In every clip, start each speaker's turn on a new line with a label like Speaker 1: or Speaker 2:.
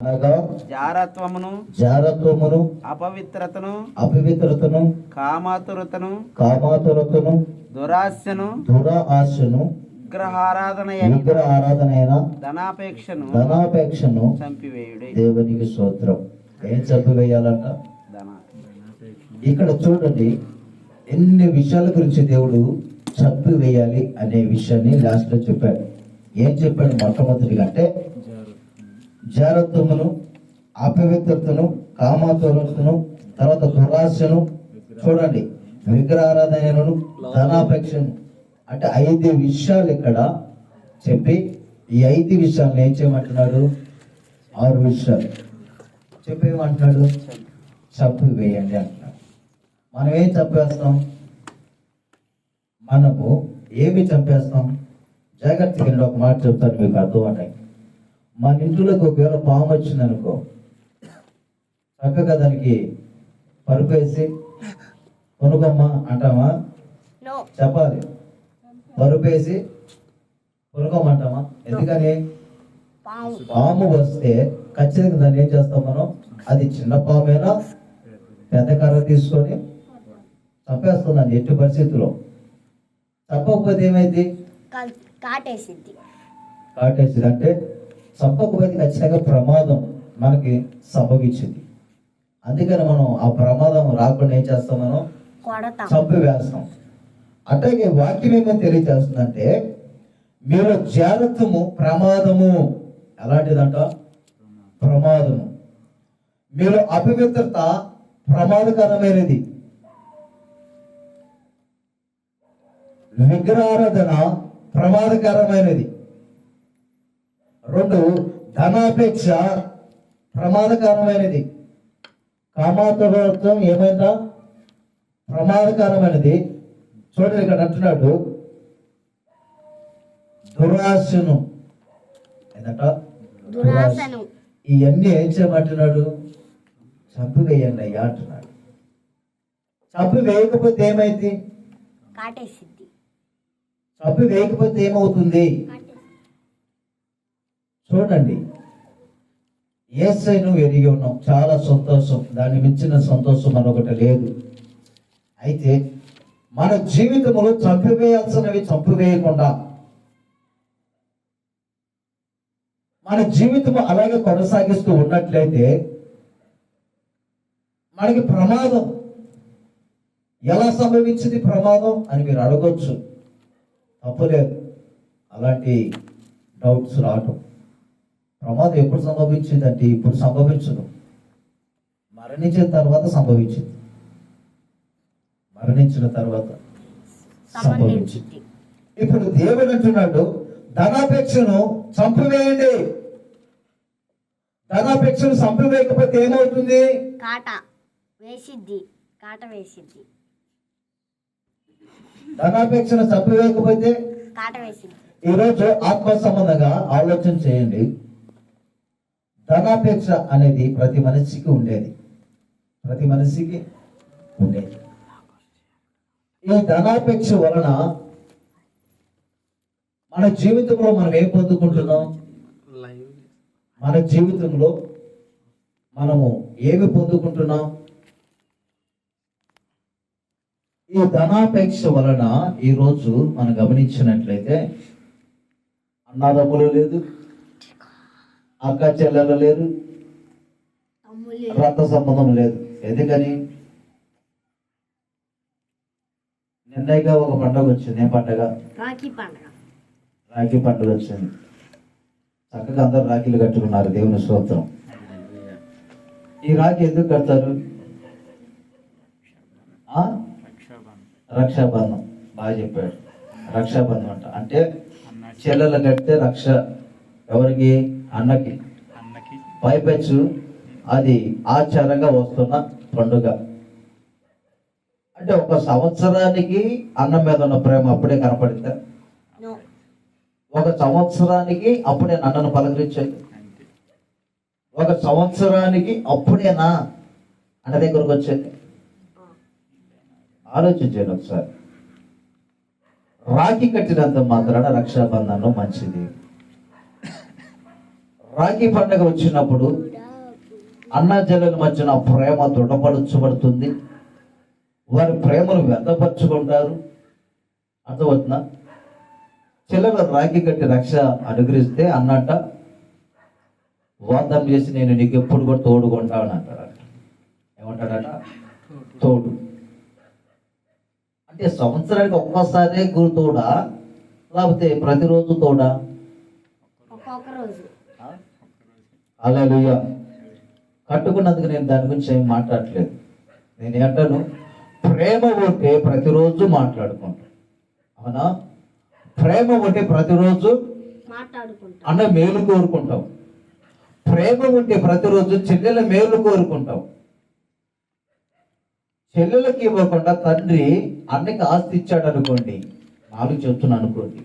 Speaker 1: అనగా
Speaker 2: జారత్వమును
Speaker 1: జారత్వమును
Speaker 2: అపవిత్రతను
Speaker 1: అపవిత్రతను
Speaker 2: కామాతురతను
Speaker 1: కామాతురతను
Speaker 2: దురాశను
Speaker 1: దుర ఆశను
Speaker 2: విగ్రహారాధన
Speaker 1: విగ్రహ ఆరాధనైన
Speaker 2: ధనాపేక్షను
Speaker 1: ధనాపేక్షను
Speaker 2: చంపివేయుడే.
Speaker 1: దేవునికి స్తోత్రం. ఏం చంపివేయాలంట? ఇక్కడ చూడండి ఎన్ని విషయాల గురించి దేవుడు చంపివేయాలి అనే విషయాన్ని లాస్ట్లో చెప్పాడు. ఏం చెప్పాడు మొట్టమొదటిగా అంటే జారత్వమును అపవిత్రతను కామాతురతను తర్వాత దురాశను చూడండి. విగ్రహారాధనను ధనాపేక్షను. అంటే ఐదు విషయాలు ఇక్కడ చెప్పి ఈ ఐదు విషయాలను ఏం చేయమంటున్నాడు? ఆరు విషయాలు. చెప్పేమంటున్నాడు? చంపి వేయండి అంటున్నాడు. మనం ఏం చంపేస్తాం మనము ఏమి చంపేస్తాం? జాగ్రత్తగా ఒక మాట చెప్తాను మీకు అర్థం అంటే మన ఇంట్లోకి ఒకవేళ పాము వచ్చింది అనుకో చక్కగా దానికి పరుపేసి కొనుగమ్మా అంటామా? చెప్పాలి. పరుపేసి కొనుక్కోమంటామా? ఎందుకని?
Speaker 3: పాము.
Speaker 1: వస్తే ఖచ్చితంగా దాన్ని ఏం చేస్తాం మనం? అది చిన్న పామేనా? పెద్ద కర్ర తీసుకొని చంపేస్తుందండి ఎట్టి పరిస్థితుల్లో. చంపకపోతే ఏమైంది?
Speaker 3: కా- కాటేసిద్ది.
Speaker 1: కాటేసింది అంటే చంపకపోతే ఖచ్చితంగా ప్రమాదం మనకి సంభవించింది. అందుకని మనం ఆ ప్రమాదం రాకుండా ఏం చేస్తాం మనం? చంపివేస్తాం. అట్లాగే వాక్యం ఏమో తెలియజేస్తుందంటే మీలో జాగ్రత్తము ప్రమాదము ఎలాంటిదంట? ప్రమాదము. మీలో అపవిత్రత ప్రమాదకరమైనది. విగ్రహారాధన ప్రమాదకరమైనది. రెండు ధనాపేక్ష ప్రమాదకరమైనది. కామాతులతో ఏమైందా? ప్రమాదకరమైనది. చూడండి ఇక్కడ అంటున్నాడు. దురాశను. ఏంటంట
Speaker 3: దురాశను.
Speaker 1: ఇవన్నీ ఏం చేయమంటున్నాడు? చంపివేయండి అయ్యా అంటున్నాడు. చంపి వేయకపోతే ఏమైంది? చంపి వేయకపోతే ఏమవుతుంది? చూడండి. ఏసైను ఎరిగి ఉన్నాం. చాలా సంతోషం. దాన్ని మించిన సంతోషం మరొకటి లేదు. అయితే మన జీవితంలో చంపివేయాల్సినవి చంపివేయకుండా మన జీవితం అలాగే కొనసాగిస్తూ ఉన్నట్లయితే మనకి ప్రమాదం. ఎలా సంభవించింది ప్రమాదం అని మీరు అడగొచ్చు. తప్పులేదు అలాంటి డౌట్స్ రావటం. ప్రమాదం ఎప్పుడు సంభవించిందంటే ఇప్పుడు సంభవించదు. మరణించిన తర్వాత సంభవించింది. మరణించిన తర్వాత సంభవించింది. ఇప్పుడు దేవుడు అంటున్నాడు ధనాపేక్షను చంపివేయండి. ధనాపేక్షను చంపివేయకపోతే ఏమవుతుంది?
Speaker 3: కాట వేసిద్ది కాట వేసిద్ది.
Speaker 1: ధనాపేక్షను చంపివేయకపోతే
Speaker 3: కాట వేసిద్ది.
Speaker 1: ఈరోజు ఆత్మ సంబంధంగా ఆలోచన చేయండి. ధనాపేక్ష అనేది ప్రతి మనిషికి ఉండేది. ప్రతి మనిషికి ఉండేది. ఈ ధనాపేక్ష వలన మన జీవితంలో మనం ఏం పొందుకుంటున్నాం? మన జీవితంలో మనము ఏమి పొందుకుంటున్నాం? ఈ ధనాపేక్ష వలన ఈరోజు మనం గమనించినట్లయితే అన్నదమ్ములు లేదు అక్క చెల్లెలు లేరు. రక్త సంబంధం లేదు. ఎందుకని? నిన్నైగా ఒక పండగ వచ్చింది. ఏం పండగ?
Speaker 3: రాఖీ పండుగ.
Speaker 1: రాఖీ పండుగ వచ్చింది. చక్కగా అందరు రాఖీలు కట్టుకున్నారు దేవుని స్తోత్రం. ఈ రాఖీ ఎందుకు కడతారు? ఆ? రక్షాబంధం. బాగా చెప్పాడు రక్షాబంధం అంట. అంటే చెల్లెలు కడితే రక్ష. ఎవరికి? అన్నకి.
Speaker 2: అన్నకి.
Speaker 1: పైపెచ్చు అది ఆచారంగా వస్తున్న పండుగ. అంటే ఒక సంవత్సరానికి అన్నం మీద ఉన్న ప్రేమ అప్పుడే కనపడిందా? ఒక సంవత్సరానికి అప్పుడే నన్నను పలకరించాడు
Speaker 2: అంతే.
Speaker 1: ఒక సంవత్సరానికి అప్పుడేనా అన్న దగ్గరకు వచ్చేది ఆలోచించండి ఒకసారి. రాఖీ కట్టినంత మాత్రాన రక్షాబంధనం మంచిది. రాఖీ పండుగ వచ్చినప్పుడు అన్న చెల్లెల మధ్యన ప్రేమ దృఢపరచబడుతుంది. వారి ప్రేమను వ్యక్తపరచుకుంటారు అర్థమవుతుందా? చెల్లెలు రాఖీ కట్టి రక్ష అనుగ్రహిస్తే అన్నట్ట వాదం చేసి నేను నీకు ఎప్పుడు కూడా తోడుకుంటాను అంటాడట ఏమంటాడట? తోడు. అంటే సంవత్సరానికి ఒక్కసారే గురు తోడా? లేకపోతే ప్రతిరోజు తోడా
Speaker 3: ఒక్కొక్క రోజు
Speaker 1: అలా కట్టుకున్నందుకు నేను దాని గురించి ఏం మాట్లాడట్లేదు. నేను ఏంటాను ప్రేమ ఉంటే ప్రతిరోజు మాట్లాడుకుంటాం. అవునా? ప్రేమ ఉంటే ప్రతిరోజు అన్న మేలు కోరుకుంటాం ప్రేమ ఉంటే ప్రతిరోజు చెల్లెల మేలు కోరుకుంటాం చెల్లెలకి ఇవ్వకుండా తండ్రి అన్నకి ఆస్తి ఇచ్చాడు అనుకోండి నాలుగు చెప్తున్నాను అనుకోండి.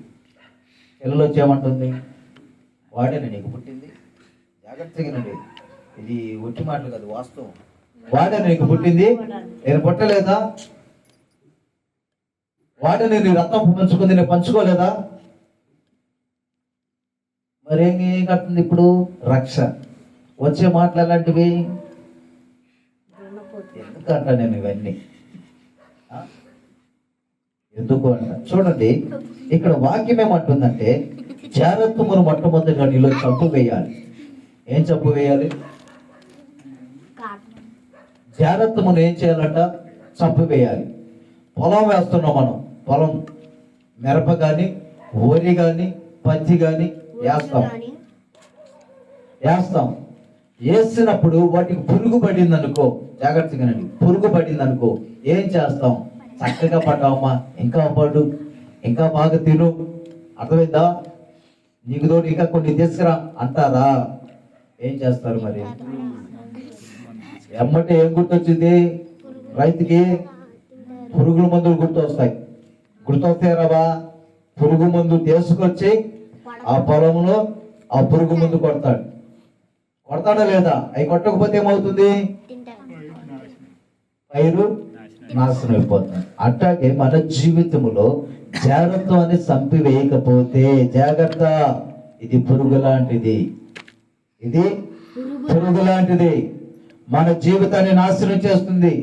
Speaker 1: చెల్లెలు వచ్చేమంటుంది వాడేనా నీకు పుట్టింది? జాగ్రత్తగానండి ఇది ఒట్టి మాటలు కాదు వాస్తవం. వాడ నీకు పుట్టింది? నేను పుట్టలేదా? వాడే నేను రక్తం పంచుకుంది నేను పంచుకోలేదా? మరేం కట్టింది ఇప్పుడు? రక్ష. వచ్చే మాటలు ఎలాంటివి?
Speaker 3: ఎందుకు
Speaker 1: ఎందుకంట నేను ఇవన్నీ? ఎందుకు అంట? చూడండి ఇక్కడ వాక్యం ఏమంటుందంటే జాగ్రత్తమును మొట్టమొదటిగా నీలో చంపు వేయాలి ఏం చంపు వేయాలి?
Speaker 3: కాట
Speaker 1: జాగ్రత్తమును ఏం చేయాలంట? చంపు వేయాలి. పొలం వేస్తున్నాం మనం. పొలం మిరప కానీ వరి కానీ పత్తి కానీ వేస్తాం. వేస్తాం. వేసినప్పుడు వాటికి పురుగు పడింది అనుకో జాగ్రత్తగానండి. పురుగు పడింది అనుకో ఏం చేస్తాం? చక్కగా పడ్డావమ్మా ఇంకా పడు ఇంకా బాగా తిను. అర్థమైందా? నీకు తోడు ఇంకా కొన్ని తీసుకురా అంటారా? ఏం చేస్తారు మరి? ఎమ్మటే ఏం గుర్తొచ్చింది? రైతుకి పురుగుల మందులు గుర్తొస్తాయి. గుర్తొస్తాయరాబా పురుగు మందు తీసుకొచ్చి ఆ పొలంలో ఆ పురుగు మందు కొడతాడు. కొడతాడా లేదా? అవి కొట్టకపోతే ఏమవుతుంది? పైరు నాశనం అయిపోతుంది. అట్లాగే మన జీవితంలో జాగ్రత్త అని చంపివేయకపోతే జాగ్రత్త. ఇది పురుగు లాంటిది. ఇది పురుగు లాంటిది మన జీవితాన్ని నాశనం చేస్తుంది.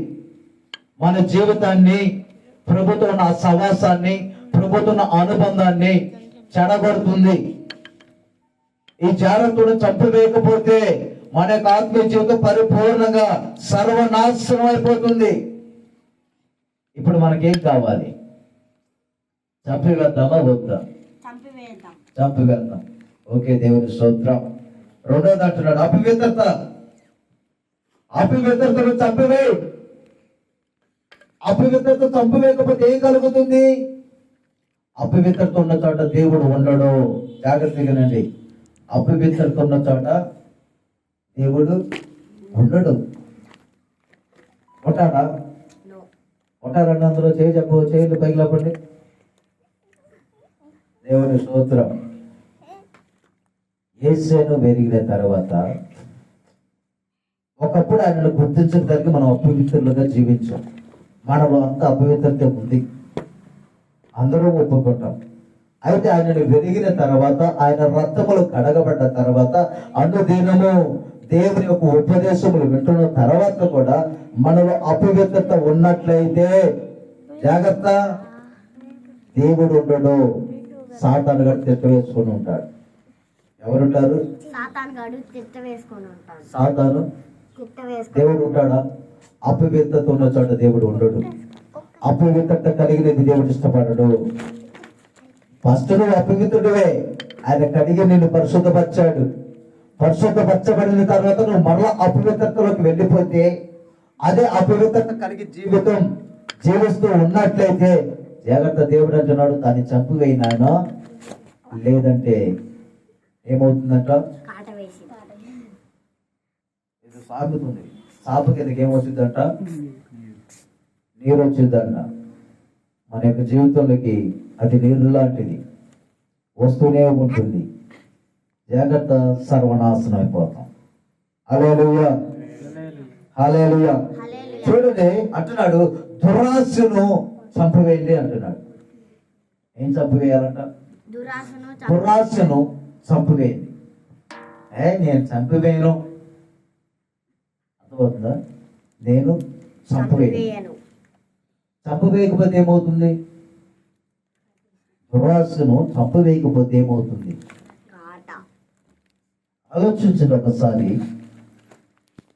Speaker 1: మన జీవితాన్ని ప్రభుత్వం ఉన్న సవాసాన్ని ప్రభుత్వం అనుబంధాన్ని చెడగొడుతుంది. ఈ జాగ్రత్తను చంపివేయకపోతే మన యొక్క ఆత్మీయ జీవితం పరిపూర్ణంగా సర్వనాశనం అయిపోతుంది. ఇప్పుడు మనకేం కావాలి? చంపివేద్దామా వద్దా?
Speaker 3: చంపివేద్దాం
Speaker 1: ఓకే దేవుని స్తోత్రం. రెండోది అంటున్నాడు అపవిత్రత. అపవిత్రతను చంపివే. అపవిత్రత చంపివేయకపోతే ఏం కలుగుతుంది? అపవిత్రత ఉన్న చోట దేవుడు ఉండడు. జాగ్రత్తగానండి అపవిత్రత ఉన్న చోట దేవుడు ఉండడు. ఉంటాడా?
Speaker 3: నో
Speaker 1: ఉంటారని అందరూ చేయి చెప్పు చేతులు పైకి లేపండి. దేవుని స్తోత్రం. ఏసేను పెరిగిన తర్వాత ఒకప్పుడు ఆయనను గుర్తించడానికి మనం అపవిత్రులుగా జీవించాం. మనలో అంత అపవిత్రత ఉంది. అందరూ ఒప్పుకుంటాం. అయితే ఆయనను వెలిగిన తర్వాత ఆయన రక్తములు కడగబడ్డ తర్వాత అనుదినము దేవుని యొక్క ఉపదేశములు వింటున్న తర్వాత కూడా మనలో అపవిత్రత ఉన్నట్లయితే జాగ్రత్త. దేవుడు ఉండడు. సాతాను గడి వేసుకొని ఉంటాడు. ఎవరుంటారు?
Speaker 3: సాతాన్ గడు తిట్ట వేసుకొని ఉంటాడు.
Speaker 1: సాతాను?
Speaker 3: తిట్ట వేసుకొని
Speaker 1: దేవుడు ఉంటాడా? అపవిత్రత ఉన్న చోట దేవుడు ఉండడు. అపవిత్రత కలిగినది దేవుడు ఇష్టపడడు. ఫస్ట్ నువ్వు అపవిత్రుడివే. ఆయన కడిగి నిన్ను పరిశుద్ధపరిచాడు. పరిశుద్ధపరచబడిన తర్వాత నువ్వు మరలా అపవిత్రతలోకి వెళ్ళిపోతే అదే అపవిత్రత కలిగి జీవితం జీవిస్తూ ఉన్నట్లయితే జాగ్రత్త దేవుడు అంటున్నాడు దాన్ని చంపివేయినాయన లేదంటే ఏమవుతుందంట? ఇది సాగుతుంది. సాపు కిందకి ఏమొచ్చిందంట? నీరు వచ్చిందంట మన యొక్క జీవితంలోకి అది నీరు లాంటిది. వస్తూనే ఉంటుంది. జాగ్రత్త సర్వనాశనం అయిపోతాం. హలేలుయ
Speaker 3: హల్లెలూయా.
Speaker 1: చూడండి అంటున్నాడు దురాశను చంపివేయండి అంటున్నాడు. ఏం చంపివేయాలంట?
Speaker 3: దురాశను చంపి
Speaker 1: దురాశను చంపివేయండి ఏ నేను చంపివేయను అర్థమవుతుందా? నేను చంపివేయను చంపవేయకపోతే ఏమవుతుంది? దురాశను చంపవేయకపోతే ఏమవుతుంది? ఆలోచించండి ఒకసారి.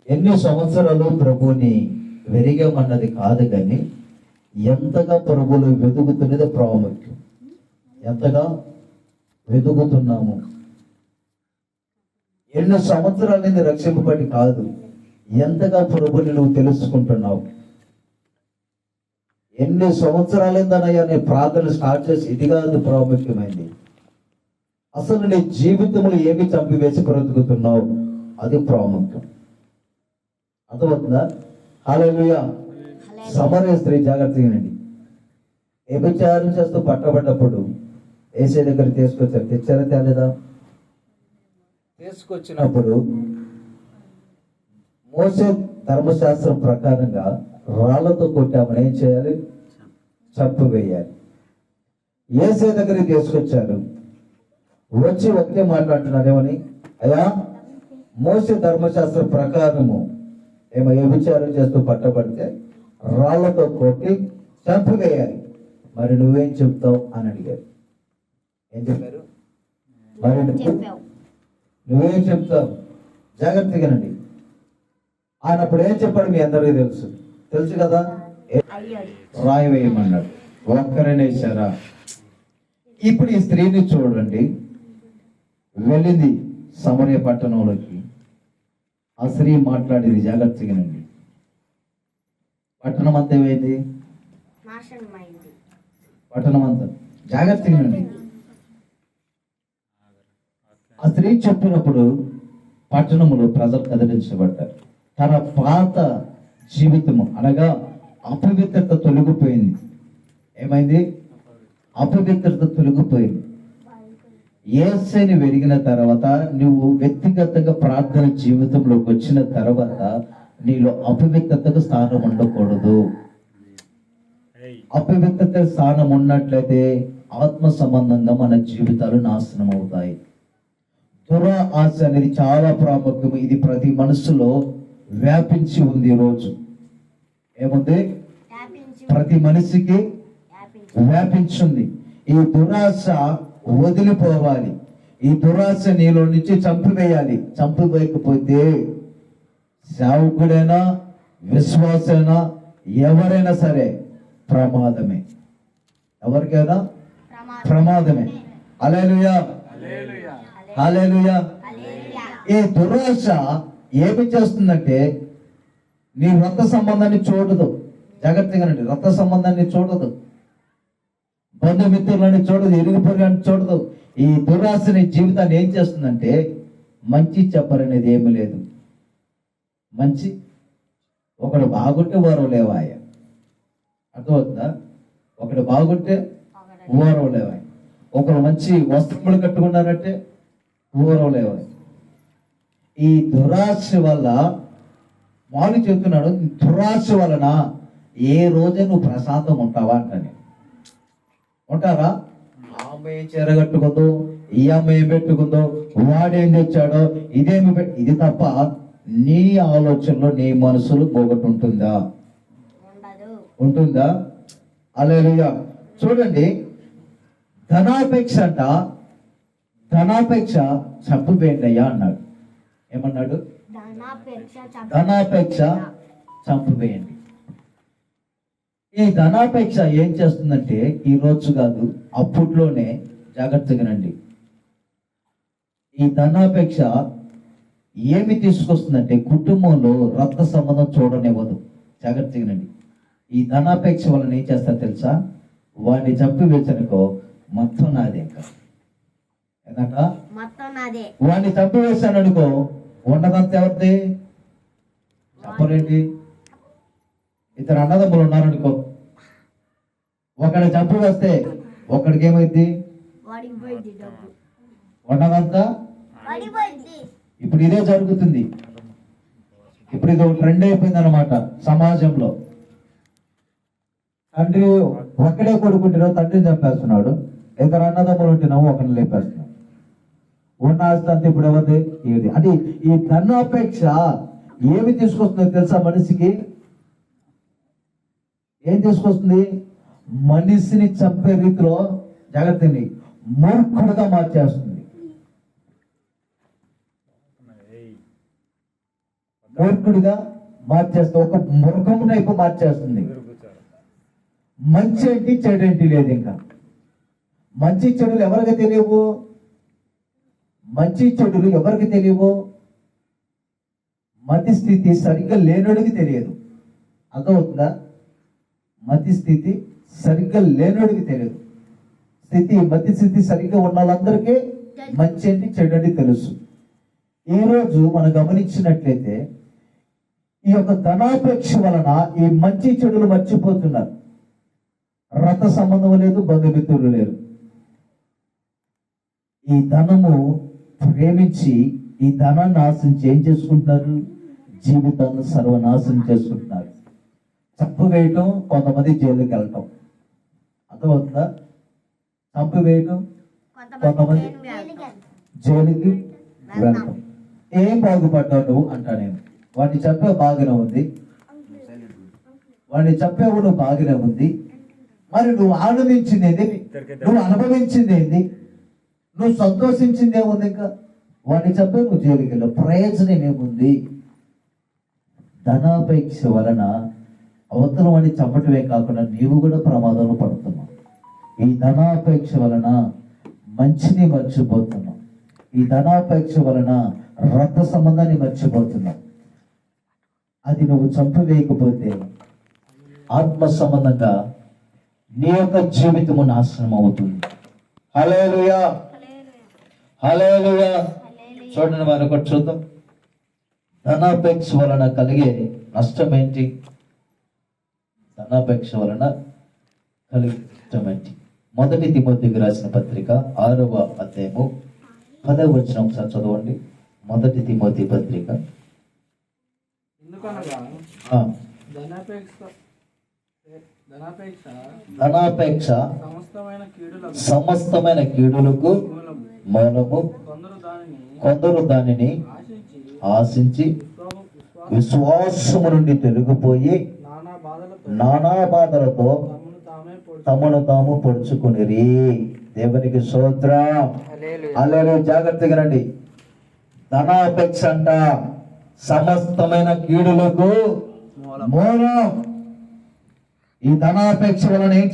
Speaker 1: ఎన్ని సంవత్సరాలు ప్రభుని వెరిగామన్నది కాదు కానీ ఎంతగా ప్రభులు వెతుకుతున్నది ప్రాముఖ్యం. ఎంతగా వెతుకుతున్నాము? ఎన్ని సంవత్సరాల నుండి రక్షింపబడి కాదు. ఎంతగా ప్రభుని నువ్వు తెలుసుకుంటున్నావు? ఎన్ని సంవత్సరాలైందనయ్యా నేను ప్రార్థన స్టార్ట్ చేసి ఇది కాదు ప్రాముఖ్యమైంది. అసలు నీ జీవితంలో ఏమి చంపివేసి బ్రతుకుతున్నావు? అది ప్రాముఖ్యం. అర్థమవుతుందా? హాలేలుయా సమరయ స్త్రీ జాగ్రత్తగానండి వ్యభిచారం చేస్తూ పట్టబడ్డప్పుడు ఏసే దగ్గర తీసుకొచ్చారు. తెచ్చారా తేలేదా? తీసుకొచ్చినప్పుడు మోసే ధర్మశాస్త్రం ప్రకారంగా రాళ్ళతో కొట్టామని ఏం చేయాలి? చంపు వేయాలి. ఏసే దగ్గరికి తీసుకొచ్చారు వచ్చి ఒకటే మాట్లాడుతున్నారు ఏమని అయ్యా మోసే ధర్మశాస్త్ర ప్రకారము ఏమో వ్యభిచారం చేస్తూ పట్టబడితే రాళ్ళతో కొట్టి చంపివేయాలి మరి నువ్వేం చెప్తావు అని అడిగారు ఏం చెప్పారు? మరి నువ్వు చెప్తావు జాగ్రత్తగానండి ఆయన అప్పుడు ఏం చెప్పాడు మీ అందరికీ తెలుసు? తెలుసు కదా? రాయి వేయమన్నాడు. ఒక్కరనే వేశారా ఇప్పుడు ఈ స్త్రీని చూడండి. వెళ్ళింది సమరయ పట్టణంలోకి. ఆ స్త్రీ మాట్లాడేది జాగ్రత్తగానండి పట్టణం అంతా ఏమైంది? పట్టణం అంతా. జాగ్రత్తగానండి ఆ స్త్రీ చెప్పినప్పుడు పట్టణంలో ప్రజలు కదిలించబడ్డారు. తన పాత జీవితము అనగా అపవిత్రత తొలగిపోయింది. ఏమైంది? అపవిత్రత తొలగిపోయింది. ఏసైని వెలిగిన తర్వాత నువ్వు వ్యక్తిగతంగా ప్రార్థన జీవితంలోకి వచ్చిన తర్వాత నీలో అపవిత్రతకు స్థానం ఉండకూడదు. అపవిత్రత స్థానం ఉన్నట్లయితే ఆత్మ సంబంధంగా మన జీవితాలు నాశనం అవుతాయి దుర ఆశ అనేది చాలా ప్రాముఖ్యం. ఇది ప్రతి మనసులో వ్యాపించి ఉంది ఈరోజు ఏముంది?
Speaker 3: వ్యాపించి
Speaker 1: ప్రతి మనిషికి
Speaker 3: వ్యాపించి
Speaker 1: వ్యాపించింది. ఈ దురాశ వదిలిపోవాలి. ఈ దురాశ నీలో నుంచి చంపివేయాలి. చంపివేయకపోతే సేవకుడైనా విశ్వాసైనా ఎవరైనా సరే ప్రమాదమే. ఎవరికైనా?
Speaker 3: ప్రమాదం
Speaker 1: ప్రమాదమే. అలేలుయా హల్లెలూయా. ఈ దురాశ ఏమి చేస్తుందంటే నీ రక్త సంబంధాన్ని చూడదు. జాగ్రత్తగానండి రక్త సంబంధాన్ని చూడదు. బంధుమిత్రులని చూడదు. ఇరుగు పొరులని చూడదు. ఈ దురాశ నీ జీవితాన్ని ఏం చేస్తుందంటే మంచి చెప్పరనేది ఏమీ లేదు. మంచి? ఒకడు బాగుంటే వారు లేవాయ. అర్థమవుతుందా? ఒకడు బాగుంటే
Speaker 3: ఒకడు
Speaker 1: ఊరవ లేవాయి. ఒకరు మంచి వస్త్రములు కట్టుకున్నారంటే ఊరవ లేవాయి ఈ దురాశ వల్ల మాలు చెప్తున్నాడు దురాశ వలన ఏ రోజు నువ్వు ప్రశాంతం ఉంటావా? అంటాను ఉంటారా? ఆ అమ్మాయి ఏం చీర కట్టుకుందో ఈ అమ్మాయి ఏం పెట్టుకుందో వాడేం తెచ్చాడో ఇదేమి ఇది తప్ప నీ ఆలోచనలో నీ మనసులో ఒకటి ఉంటుందా? ఉంటుందా? అలేలుయా చూడండి ధనాపేక్ష అంట ధనాపేక్ష చంపివేయండి అయ్యా అన్నాడు. ఏమన్నాడు?
Speaker 3: ధనాపేక్ష
Speaker 1: చంపివేయండి. ఈ ధనాపేక్ష ఏం చేస్తుందంటే ఈ రోజు కాదు అప్పట్లోనే జాగ్రత్తగానండి ఈ ధనాపేక్ష ఏమి తీసుకొస్తుందంటే కుటుంబంలో రక్త సంబంధం చూడనివ్వదు. జాగ్రత్తగానండి ఈ ధనాపేక్ష వలన ఏం చేస్తారు తెలుసా? వాడిని చంపి వేసనుకో మొత్తం నాది ఇంకా. ఏంటంట వాడిని చంపి వేశాను అనుకో ఉండదంతా ఎవరిది? చెప్పలేంటి ఇద్దరు అన్నదమ్ములు ఉన్నారనుకో. ఒకడిని చంపి వేస్తే ఒకడికి ఏమైంది ఉన్నదంతా ఇప్పుడు ఇదే జరుగుతుంది. ఇప్పుడు ఇది ఒక ట్రెండ్ అయిపోయింది అనమాట సమాజంలో. తండ్రి ఒక్కడే కొడుకుంటున్నావు తండ్రిని చంపేస్తున్నాడు. ఇద్దరు అన్నదమ్ములు ఉంటున్నావు ఒకరిని లేపేస్తున్నావు ఉన్న ఆస్తి అంతా ఇప్పుడు ఎవరిది? ఏది అంటే ఈ ధనాపేక్ష ఏమి తీసుకొస్తుందో తెలుసా మనిషికి? ఏం తీసుకొస్తుంది? మనిషిని చంపే రీతిలో జాగ్రత్తని మూర్ఖుడుగా మార్చేస్తుంది. మూర్ఖుడిగా మార్చేస్తుంది. ఒక మృగం వైపు మార్చేస్తుంది. మంచి ఏంటి చెడు ఏంటి లేదు ఇంకా. మంచి చెడులు ఎవరికి తెలియవు? మంచి చెడులు ఎవరికి తెలియవు? మతి స్థితి సరిగ్గా లేనోడికి తెలియదు. అర్థమవుతుందా? మతి స్థితి సరిగ్గా లేనోడికి తెలియదు. స్థితి మతి స్థితి సరిగ్గా ఉన్న వాళ్ళందరికీ మంచి ఏంటి చెడు ఏంటి తెలుసు. ఈరోజు మనం గమనించినట్లయితే ఈ యొక్క ధనాపేక్ష వలన ఈ మంచి చెడులు మర్చిపోతున్నారు. రథ సంబంధం లేదు బంధుమిత్రులు లేరు. ఈ ధనము ప్రేమించి ఈ ధనాన్ని ఆశించి ఏం చేసుకుంటున్నారు? జీవితాన్ని సర్వనాశనం చేసుకుంటున్నారు. చంపు వేయటం కొంతమంది జైలుకి వెళ్ళటం. అర్థమవుతుందా? చంపు వేయటం కొంతమంది జైలుకి వెళ్ళటం. ఏం బాగుపడ్డావు నువ్వు? అంటా నేను. వాడిని చెప్పే బాగానే ఉంది. వాడిని చెప్పేవు నువ్వు బాగానే ఉంది. మరి నువ్వు ఆనందించింది ఏంది? నువ్వు అనుభవించింది ఏంది? నువ్వు సంతోషించిందే ఉంది ఇంకా. వాడిని చెప్పే నువ్వు జైలుకి వెళ్ళావు ప్రయోజనం ఏముంది? ధనాపేక్ష వలన అవతల వాడిని చంపటమే కాకుండా నీవు కూడా ప్రమాదంలో పడుతున్నావు. ఈ ధనాపేక్ష వలన మంచిని మర్చిపోతున్నావు. ఈ ధనాపేక్ష వలన రక్త సంబంధాన్ని మర్చిపోతున్నావు. అది నువ్వు చంపివేయకపోతే ఆత్మ సంబంధంగా నీ యొక్క జీవితము నాశనం అవుతుంది హలో హలేలుయా చూడండి మరి ఒకటి చూద్దాం. ధనాపేక్ష వలన కలిగే నష్టం ఏంటి? ధనాపేక్ష వలన కలిగే నష్టం ఏంటి? మొదటి తిమోతికి రాసిన పత్రిక ఆరవ అధ్యాయము పదవ వచ్చిన ఒకసారి చదవండి. మొదటి తిమోతి పత్రిక.
Speaker 4: ఎందుకనగా
Speaker 1: ఆ,
Speaker 4: ధనాపేక్ష సమస్తమైన కీడులకు మూలము.
Speaker 1: మూలము
Speaker 4: కొందరు దానిని ఆశించి
Speaker 1: ఆశించి
Speaker 4: విశ్వాస విశ్వాస
Speaker 1: విశ్వాసము నుండి తొలగిపోయి
Speaker 4: నానా బాధలతో తమను తామే పొడి
Speaker 1: తమను తాము పొడుచుకునిరి. దేవునికి సోద్రం అల్లెలు జాగ్రత్తగా రండి. ధనాపేక్ష అంట. సమస్తమైన కీడులకు మూలం. ఈ ధనాపేక్ష వలన ఏం